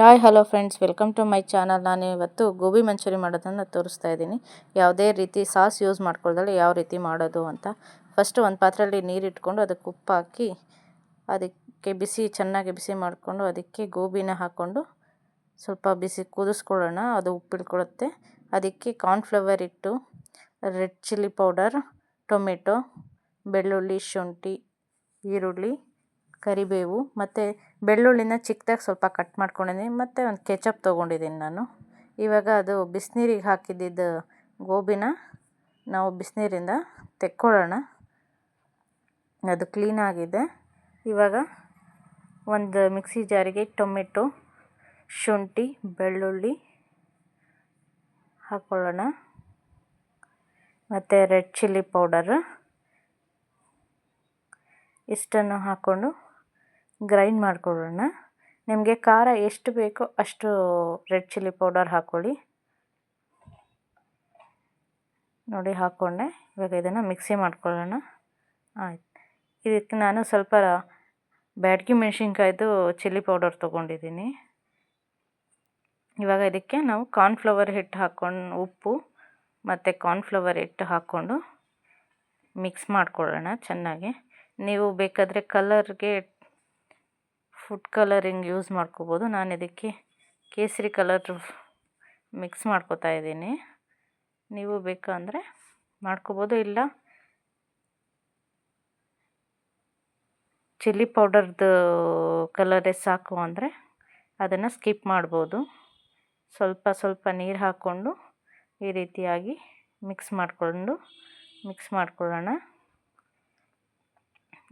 Hi, hello friends. Welcome to my channel. ನಾನು ಇವತ್ತು ಗೋಬಿ ಮಂಚೂರಿ ಮಾಡೋದನ್ನು ತೋರಿಸ್ತಾ ಇದ್ದೀನಿ. ಯಾವುದೇ ರೀತಿ ಸಾಸ್ ಯೂಸ್ ಮಾಡ್ಕೊಳ್ದಲ್ಲ ಯಾವ ರೀತಿ ಮಾಡೋದು ಅಂತ. ಫಸ್ಟ್ ಒಂದು ಪಾತ್ರೆಯಲ್ಲಿ ನೀರು ಇಟ್ಕೊಂಡು ಅದಕ್ಕೆ ಉಪ್ಪು ಹಾಕಿ, ಅದಕ್ಕೆ ಬಿಸಿ, ಚೆನ್ನಾಗಿ ಬಿಸಿ ಮಾಡಿಕೊಂಡು ಅದಕ್ಕೆ ಗೋಬಿನ ಹಾಕ್ಕೊಂಡು ಸ್ವಲ್ಪ ಬಿಸಿ ಕುದಿಸ್ಕೊಳ್ಳೋಣ. ಅದು ಉಪ್ಪಿಳ್ಕೊಳ್ಳುತ್ತೆ ಅದಕ್ಕೆ ಕಾರ್ನ್ಫ್ಲವರ್ ಇಟ್ಟು ರೆಡ್ ಚಿಲ್ಲಿ ಪೌಡರ್ ಟೊಮೆಟೊ ಬೆಳ್ಳುಳ್ಳಿ, ಶುಂಠಿ, ಈರುಳ್ಳಿ ಕರಿಬೇವು, ಮತ್ತು ಬೆಳ್ಳುಳ್ಳಿನ ಚಿಕ್ಕದಾಗಿ ಸ್ವಲ್ಪ ಕಟ್ ಮಾಡ್ಕೊಂಡಿದ್ದೀನಿ ಮತ್ತು ಒಂದು ಕೆಚಪ್ ತೊಗೊಂಡಿದ್ದೀನಿ ನಾನು. ಇವಾಗ ಅದು ಬಿಸ್ನೀರಿಗೆ ಹಾಕಿದ್ದಿದ್ದು ಗೋಬಿನ ನಾವು ಬಿಸಿನೀರಿಂದ ತೆಕ್ಕೊಳ್ಳೋಣ. ಅದು ಕ್ಲೀನಾಗಿದೆ ಇವಾಗ ಒಂದು ಮಿಕ್ಸಿ ಜಾರಿಗೆ ಟೊಮೆಟೊ, ಶುಂಠಿ, ಬೆಳ್ಳುಳ್ಳಿ ಹಾಕ್ಕೊಳ್ಳೋಣ ಮತ್ತು ರೆಡ್ ಚಿಲ್ಲಿ ಪೌಡರ್ ಇಷ್ಟನ್ನು ಹಾಕ್ಕೊಂಡು ಗ್ರೈಂಡ್ ಮಾಡ್ಕೊಳ್ಳೋಣ. ನಿಮಗೆ ಖಾರ ಎಷ್ಟು ಬೇಕೋ ಅಷ್ಟು ರೆಡ್ ಚಿಲ್ಲಿ ಪೌಡರ್ ಹಾಕ್ಕೊಳ್ಳಿ. ನೋಡಿ, ಹಾಕ್ಕೊಂಡೆ. ಇವಾಗ ಇದನ್ನು ಮಿಕ್ಸಿ ಮಾಡ್ಕೊಳ್ಳೋಣ. ಆಯ್ತು. ಇದಕ್ಕೆ ನಾನು ಸ್ವಲ್ಪ ಬ್ಯಾಡ್ಗಿ ಮೆಣಸಿನ್ಕಾಯ್ದು ಚಿಲ್ಲಿ ಪೌಡರ್ ತೊಗೊಂಡಿದ್ದೀನಿ. ಇವಾಗ ಇದಕ್ಕೆ ನಾವು ಕಾರ್ನ್ಫ್ಲವರ್ ಹಿಟ್ಟು ಹಾಕ್ಕೊಂಡು, ಉಪ್ಪು ಮತ್ತು ಕಾರ್ನ್ಫ್ಲವರ್ ಹಿಟ್ಟು ಹಾಕ್ಕೊಂಡು ಮಿಕ್ಸ್ ಮಾಡ್ಕೊಳ್ಳೋಣ ಚೆನ್ನಾಗಿ. ನೀವು ಬೇಕಾದರೆ ಕಲರ್ಗೆ ಫುಡ್ ಕಲರಿಂಗ್ ಯೂಸ್ ಮಾಡ್ಕೋಬೋದು. ನಾನು ಇದಕ್ಕೆ ಕೇಸರಿ ಕಲರ್ ಮಿಕ್ಸ್ ಮಾಡ್ಕೋತಾ ಇದ್ದೀನಿ. ನೀವು ಬೇಕಂದರೆ ಮಾಡ್ಕೋಬೋದು. ಇಲ್ಲ ಚಿಲ್ಲಿ ಪೌಡರ್ದು ಕಲರೇ ಸಾಕು ಅಂದರೆ ಅದನ್ನು ಸ್ಕಿಪ್ ಮಾಡ್ಬೋದು. ಸ್ವಲ್ಪ ಸ್ವಲ್ಪ ನೀರು ಹಾಕ್ಕೊಂಡು ಈ ರೀತಿಯಾಗಿ ಮಿಕ್ಸ್ ಮಾಡಿಕೊಂಡು ಮಿಕ್ಸ್ ಮಾಡ್ಕೊಳ್ಳೋಣ.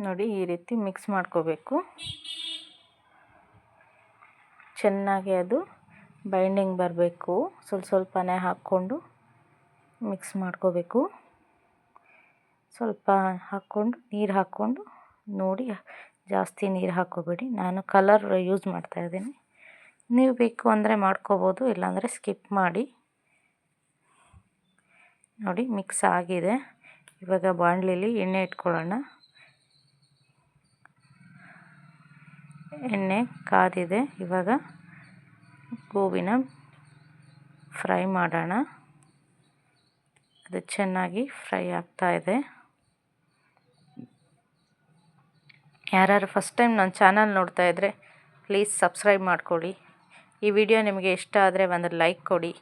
ನೋಡಿ ಈ ರೀತಿ ಮಿಕ್ಸ್ ಮಾಡ್ಕೋಬೇಕು. ಚೆನ್ನಾಗಿ ಅದು ಬೈಂಡಿಂಗ್ ಬರಬೇಕು. ಸ್ವಲ್ಪ ಸ್ವಲ್ಪನೇ ಹಾಕ್ಕೊಂಡು ಮಿಕ್ಸ್ ಮಾಡ್ಕೋಬೇಕು. ಸ್ವಲ್ಪ ಹಾಕ್ಕೊಂಡು ನೀರು ಹಾಕ್ಕೊಂಡು ನೋಡಿ, ಜಾಸ್ತಿ ನೀರು ಹಾಕ್ಕೋಬೇಡಿ. ನಾನು ಕಲರ್ ಯೂಸ್ ಮಾಡ್ತಾ ಇದ್ದೀನಿ. ನೀವು ಬೇಕು ಅಂದರೆ ಮಾಡ್ಕೋಬೋದು, ಇಲ್ಲಾಂದರೆ ಸ್ಕಿಪ್ ಮಾಡಿ. ನೋಡಿ ಮಿಕ್ಸ್ ಆಗಿದೆ. ಇವಾಗ ಬಾಣಲಿಲಿ ಎಣ್ಣೆ ಇಟ್ಕೊಳ್ಳೋಣ. ಎಣ್ಣೆ ಕಾದಿದೆ. ಇವಾಗ ಗೋಬಿನ ಫ್ರೈ ಮಾಡೋಣ. ಅದು ಚೆನ್ನಾಗಿ ಫ್ರೈ ಆಗ್ತಾ ಇದೆ. ಯಾರು ಫಸ್ಟ್ ಟೈಮ್ ನನ್ನ ಚಾನಲ್ ನೋಡ್ತಾ ಇದ್ದರೆ ಪ್ಲೀಸ್ ಸಬ್ಸ್ಕ್ರೈಬ್ ಮಾಡ್ಕೊಳ್ಳಿ. ಈ ವಿಡಿಯೋ ನಿಮಗೆ ಇಷ್ಟ ಆದರೆ ಒಂದು ಲೈಕ್ ಕೊಡಿ,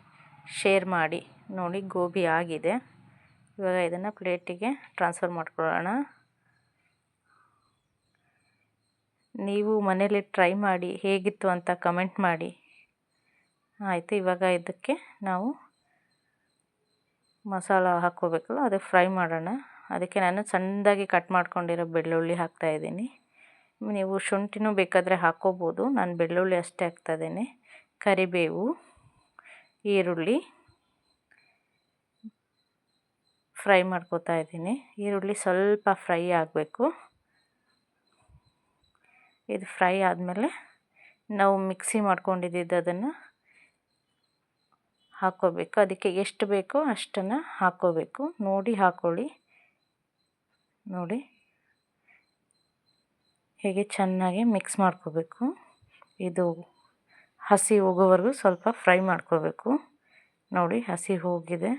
ಶೇರ್ ಮಾಡಿ. ನೋಡಿ, ಗೋಬಿ ಆಗಿದೆ. ಇವಾಗ ಇದನ್ನು ಪ್ಲೇಟಿಗೆ ಟ್ರಾನ್ಸ್ಫರ್ ಮಾಡ್ಕೊಳ್ಳೋಣ. ನೀವು ಮನೇಲಿ ಟ್ರೈ ಮಾಡಿ ಹೇಗಿತ್ತು ಅಂತ ಕಮೆಂಟ್ ಮಾಡಿ. ಆಯಿತು, ಇವಾಗ ಇದಕ್ಕೆ ನಾವು ಮಸಾಲ ಹಾಕ್ಕೋಬೇಕಲ್ಲ, ಅದು ಫ್ರೈ ಮಾಡೋಣ. ಅದಕ್ಕೆ ನಾನು ಸಣ್ಣದಾಗಿ ಕಟ್ ಮಾಡ್ಕೊಂಡಿರೋ ಬೆಳ್ಳುಳ್ಳಿ ಹಾಕ್ತಾಯಿದ್ದೀನಿ ನೀವು ಶುಂಠಿನೂ ಬೇಕಾದರೆ ಹಾಕ್ಕೋಬೋದು. ನಾನು ಬೆಳ್ಳುಳ್ಳಿ ಅಷ್ಟೇ ಹಾಕ್ತಾಯಿದ್ದೀನಿ ಕರಿಬೇವು, ಈರುಳ್ಳಿ ಫ್ರೈ ಮಾಡ್ಕೋತಾ ಇದ್ದೀನಿ. ಈರುಳ್ಳಿ ಸ್ವಲ್ಪ ಫ್ರೈ ಆಗಬೇಕು. ಇದು ಫ್ರೈ ಆದಮೇಲೆ ನಾವು ಮಿಕ್ಸಿ ಮಾಡ್ಕೊಂಡಿದ್ದು ಅದನ್ನು ಹಾಕ್ಕೋಬೇಕು. ಅದಕ್ಕೆ ಎಷ್ಟು ಬೇಕೋ ಅಷ್ಟನ್ನು ಹಾಕ್ಕೋಬೇಕು. ನೋಡಿ, ಹಾಕ್ಕೊಳ್ಳಿ. ನೋಡಿ. ಹೇಗೆ ಚೆನ್ನಾಗಿ ಮಿಕ್ಸ್ ಮಾಡ್ಕೋಬೇಕು. ಇದು ಹಸಿ ಹೋಗೋವರೆಗೂ ಸ್ವಲ್ಪ ಫ್ರೈ ಮಾಡ್ಕೋಬೇಕು. ನೋಡಿ, ಹಸಿ ಹೋಗಿದೆ.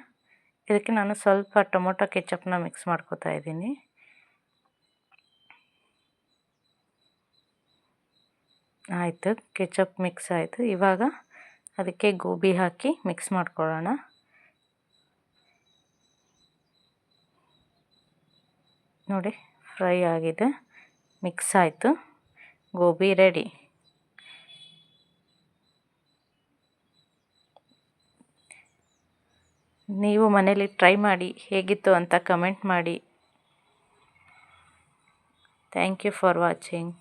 ಇದಕ್ಕೆ ನಾನು ಸ್ವಲ್ಪ ಟೊಮೊಟೊ ಕೆಚಪ್ನ ಮಿಕ್ಸ್ ಮಾಡ್ಕೋತಾ ಇದ್ದೀನಿ. ಆಯಿತು ಕೆಚಪ್ ಮಿಕ್ಸ್ ಆಯಿತು. ಇವಾಗ ಅದಕ್ಕೆ ಗೋಬಿ ಹಾಕಿ ಮಿಕ್ಸ್ ಮಾಡ್ಕೊಳ್ಳೋಣ. ನೋಡಿ ಫ್ರೈ ಆಗಿದೆ ಮಿಕ್ಸ್ ಆಯಿತು. ಗೋಬಿ ರೆಡಿ ನೀವು ಮನೇಲಿ ಟ್ರೈ ಮಾಡಿ ಹೇಗಿತ್ತು ಅಂತ ಕಮೆಂಟ್ ಮಾಡಿ. Thank you for watching